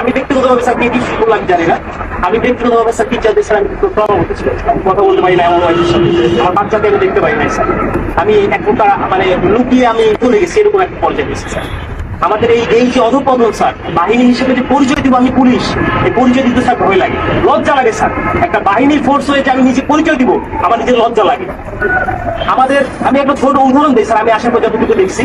আমি ব্যক্তিগতভাবে স্যার কি কি করলাম আমি জানি না। আমি ব্যক্তিগতভাবে স্যার টিচারদের স্যার আমি কথা বলতে পারি না। আমার আমি দেখতে আমি এক প্রকার মানে লুকিয়ে আমি চলে গেছি, এরকম একটা পর্যায়ে গেছি, স্যার। আমাদের এই এই যে অধপতন স্যার, বাহিনী হিসেবে যে পরিচয় দিব আমি পুলিশ, এই পরিচয় দিতে স্যার ভয় লাগে। লজ্জা লাগে, স্যার। একটা বাহিনীর ফোর্স হয়ে যে আমি নিজে পরিচয় দিব, আমার নিজের লজ্জা লাগে। আমাদের, আমি একটা ছোট উদাহরণ দিই, স্যার, আমি আসার পর যতটুকু দেখছি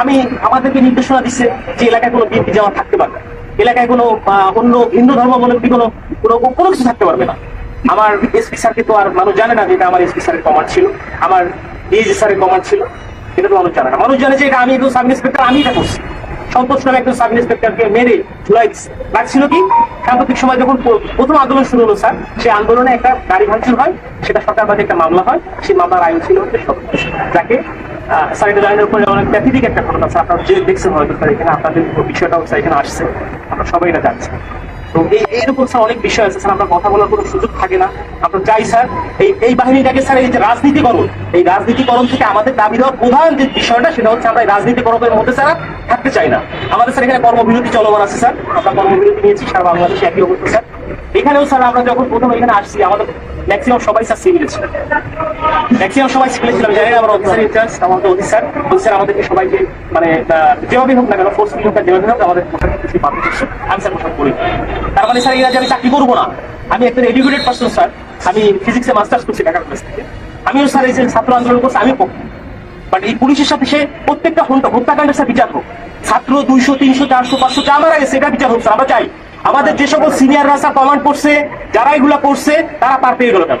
আমি আমাদেরকে নির্দেশনা দিচ্ছে যে এলাকায় কোনো বিএনপি জামাত থাকতে পারবে এলাকায় কোনো অন্য হিন্দু ধর্মাবলম্বী কোনো কোনো কোনো কিছু থাকতে পারবে না। আমার এসপি স্যারকে তো আর মানুষ জানে না যে এটা আমার এসপি স্যারের কমান্ড ছিল। আমার ডিএজি স্যারের কমান্ড ছিল। এটা তো মানুষ জানে না। মানুষ জানে যে এটা আমি একজন সাব ইন্সপেক্টর আমি এটা করছি। সন্তোষ নামে একজন সাব ইন্সপেক্টরকে মেরে ঝুলাই লাগছিল কি, সাম্প্রতিক সময় যখন প্রথম আন্দোলন শুরু হলো স্যার সেই আন্দোলনে একটা গাড়ি ভাঙচুর হয়। সেটা সরকারবাদী একটা মামলা হয়। সেই মামলার আইন ছিল হচ্ছে। যাকে স্যার লাইনের উপরে অনেক একটা ঘটনা স্যার আপনারা যে দেখছেন হয়তো এখানে আপনাদের এখানে আসছে। আমরা সবাই এটা তো এই এইরকম স্যার অনেক বিষয় আছে। স্যার আমরা কথা বলার কোনো সুযোগ থাকে না। আমরা চাই স্যার এই এই বাহিনীটাকে স্যার এই যে রাজনীতিকরণ, এই রাজনীতিকরণ থেকে আমাদের দাবি দেওয়ার প্রধান যে বিষয়টা, সেটা হচ্ছে আমরা এই রাজনীতিকরণের মধ্যে স্যার থাকতে চাই না। আমাদের স্যার এখানে কর্মবিরতি চলমান আছে স্যার আমরা কর্মবিরতি নিয়েছি, সারা বাংলাদেশে একই অবস্থা। স্যার এখানেও স্যার আমরা যখন প্রথম এখানে আসছি, আমাদের ম্যাক্সিমাম সবাই স্যার সিভিল ছিল। ম্যাক্সিমাম সবাই সিভিল ছিলাম জানি না আমরা অফিসার আমাদের অফিসার অফিসার আমাদেরকে সবাইকে মানে যেভাবে হোক না কেন ফোর্স হোক আর যেভাবে হোক আমাদের কিছু আমি স্যার করি। তার মানে স্যার আমি চাকরি করব না। আমি একটা এডুকেটেড পার্সন স্যার আমি ফিজিক্সে মাস্টার্স করছি ঢাকা কলেজ থেকে। আমিও স্যার এই যে ছাত্র আন্দোলন করছি আমি বাট এই পুলিশের সাথে সে প্রত্যেকটা হত্যা, হত্যাকাণ্ডের সাথে বিচার হোক। ছাত্র দুইশো, তিনশো, চারশো, পাঁচশো, যা মারা গেছে এটা বিচার হোক আমরা চাই, আমাদের যে সকল সিনিয়ররা স্যার কমান্ড করছে, যারা এগুলা করছে, তারা পার পেয়ে গেল কেন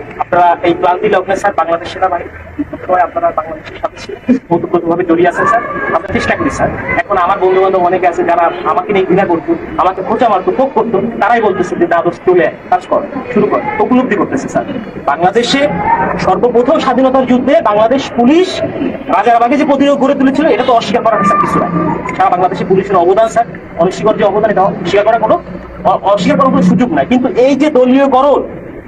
আপনারা এই ক্লান্তি লগ্নে স্যার বাংলাদেশ সেনাবাহিনী আপনারা বাংলাদেশের সাথে ওতপ্রোতভাবে জড়িয়ে আছেন স্যার। আমরা চেষ্টা করি স্যার। এখন আমার বন্ধু বান্ধব অনেকে আছে যারা আমাকে নিয়ে ঘৃণা করতো, আমাকে খোঁচা মারতো ভোগ করতো। তারাই বলতেছে যে দাদর তুলে কাজ কর, শুরু কর। উপলব্ধি করতেছে স্যার। বাংলাদেশে সর্বপ্রথম স্বাধীনতার যুদ্ধে বাংলাদেশ পুলিশ রাজারবাগে যে প্রতিরোধ গড়ে তুলেছিল, এটা তো অস্বীকার করার স্যার কিছু নাই। সারা বাংলাদেশে পুলিশের অবদান স্যার অনস্বীকার যে অবদান এটা অস্বীকার করার কোনো অস্বীকার করার কোনো সুযোগ নাই। কিন্তু এই যে দলীয়করণ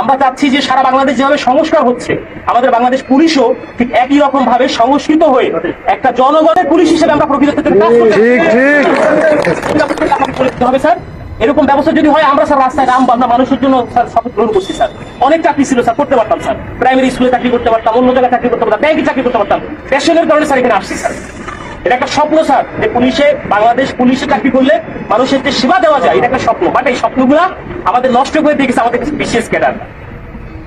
আমরা চাচ্ছি যে সারা বাংলাদেশ যেভাবে সংস্কার হচ্ছে আমাদের বাংলাদেশ পুলিশও ঠিক একই রকম ভাবে সংস্কৃত হয়ে একটা জনগণের পুলিশ হিসেবে আমরা প্রকৃত হবে স্যার। এরকম ব্যবস্থা যদি হয় আমরা স্যার রাস্তায় নাম আমরা মানুষের জন্য স্যার শপথ গ্রহণ করছি স্যার। অনেক চাকরি ছিল স্যার করতে পারতাম স্যার। প্রাইমারি স্কুলে চাকরি করতে পারতাম অন্য জায়গায় চাকরি করতে পারতাম ব্যাংকে চাকরি করতে পারতাম। প্যাশনের কারণে স্যার এখানে আসছি স্যার। এটা একটা স্বপ্ন, স্যার, যে পুলিশে, বাংলাদেশ পুলিশে চাকরি করলে মানুষের যে সেবা দেওয়া যায়, এটা একটা স্বপ্ন। বাট এই স্বপ্নগুলা আমাদের নষ্ট করে দিয়ে গেছে আমাদের বিশেষ ক্যাডার।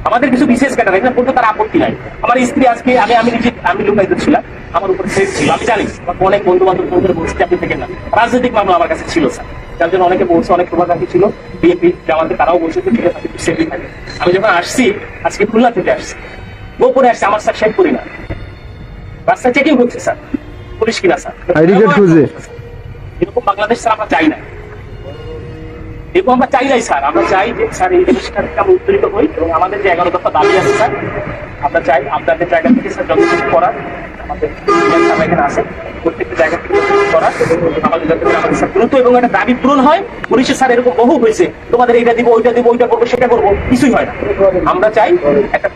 আমাদের কিছু বিশেষ ক্যাটার এখানে পড়তে তার আপত্তি নাই। আমার স্ত্রী আজকে আমি আমি নিজে, আমি লুকাইতে ছিলাম, আমার উপর সেট ছিল, আমি জানি অনেক বন্ধু বান্ধব ফোন করে বলছি আপনি থেকে না। রাজনৈতিক মামলা আমার কাছে ছিল, স্যার। যার জন্য অনেকে বলছে, অনেক শুভাকাঙ্ক্ষী ছিল, বিএনপি জামাতে তারাও বলছে ঠিক আছে সেফলি থাকে আমি যখন আসছি, আজকে খুলনা থেকে আসছি, গোপনে আসছে, আমার স্যার শেখ করি না। রাস্তায় চেকিং করছে, স্যার। পুলিশ কিনা স্যার? card খুঁজে। এরকম বাংলাদেশ স্যার আমরা চাই না। এরকম আমরা চাই নাই স্যার। আমরা চাই যে স্যার এই জিনিসটা থেকে আমরা উত্তরিত হই এবং আমাদের যে এগারো দফা দাবি আছে স্যার আমরা চাই আপনাদের জায়গা থেকে স্যার যত কিছু করার দাবি পূরণ হয়, পুলিশের একটা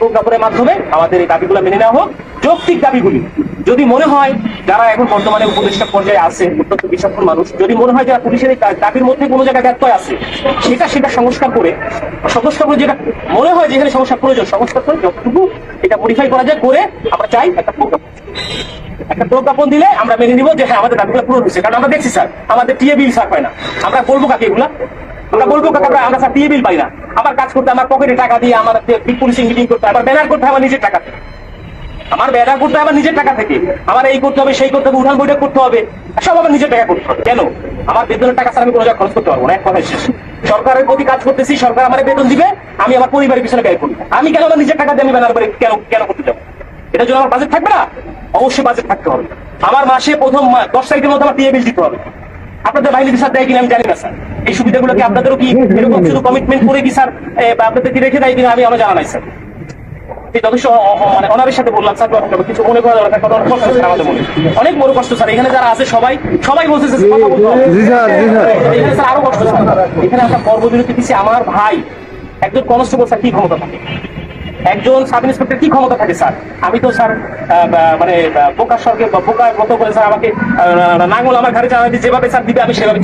মাধ্যমে আমাদের এই মেনে নেওয়া হোক। যৌক্তিক দাবিগুলি, যদি মনে হয় যারা এখন বর্তমানে উপদেষ্টা পর্যায়ে আছে অত্যন্ত বিচক্ষণ মানুষ, যদি মনে হয় যারা পুলিশের এই দাবির মধ্যে কোনো জায়গায় ব্যত্যয় আছে, সেটা সেটা সংস্কার করে সংস্কার করে যেটা মনে হয় যেখানে সংস্কার প্রয়োজন, সংস্কার করে যতটুকু এটা মডিফাই করা যায়, করে আমরা চাই একটা প্রজ্ঞাপন। একটা প্রজ্ঞাপন দিলে আমরা মেনে নিব যে হ্যাঁ আমাদের দাবিগুলো পূরণ হচ্ছে কারণ আমরা দেখছি, স্যার, আমাদের টিএ বিল স্যার না। আমরা বলব কাকে এগুলা? আমরা বলব আমরা আমরা স্যার টিএ বিল পাই না। আমার কাজ করতে, আমার পকেটে টাকা দিয়ে আমার পুলিশিং মিটিং করতে আমার ব্যানার করতে আমার নিজের টাকা। আমার ব্যানার করতে আমার নিজের টাকা থেকে। আমার এই করতে হবে, সেই করতে হবে, উঠান করতে হবে, সব আমার নিজের টাকা করতে হবে। কেন? আমার বেতনের টাকা স্যার আমি কোনো জায়গায় খরচ করতে পারব না, এক শেষ। সরকারের প্রতি কাজ করতেছি, সরকার আমার বেতন দিবে, আমি আমার পরিবারের পিছনে ব্যয় করি। আমি কেন আমার নিজের টাকা দিয়ে আমি ব্যানার করে কেন কেন করতে যাব? এটার জন্য আমার বাজেট থাকবে না অবশ্যই বাজেট থাকতে হবে। আমার মাসে প্রথম দশ তারিখের মধ্যে আমার বিল দিতে হবে। আপনাদের বাহিনী স্যার দেয় কিনা আমি জানি না স্যার। এই সুবিধাগুলো কি আপনাদেরও কি এরকম শুধু কমিটমেন্ট করে কি স্যার আপনাদের কি রেখে দেয় কিনা আমি আমার জানা নাই স্যার। যথেষ্ট মানে অনারের সাথে বললাম স্যার কিছু মনে করা অনেক কষ্ট আমাদের মনে। অনেক বড় কষ্ট স্যার। এখানে যারা আছে সবাই সবাই বলছে কথা বলতে। এখানে স্যার আরও কষ্ট স্যার। এখানে কর্মবিরতি দিচ্ছে আমার ভাই। একজন কনস্টেবল স্যার কি ক্ষমতা থাকে? একজন সাব ইন্সপেক্টর কি ক্ষমতা থাকে স্যার আমি তো স্যার মানে বোকার বা বোকার মতো করে স্যার আমাকে নাঙ্গল আমার ঘাড়ে চালাতে যেভাবে স্যার দিবে আমি সেভাবে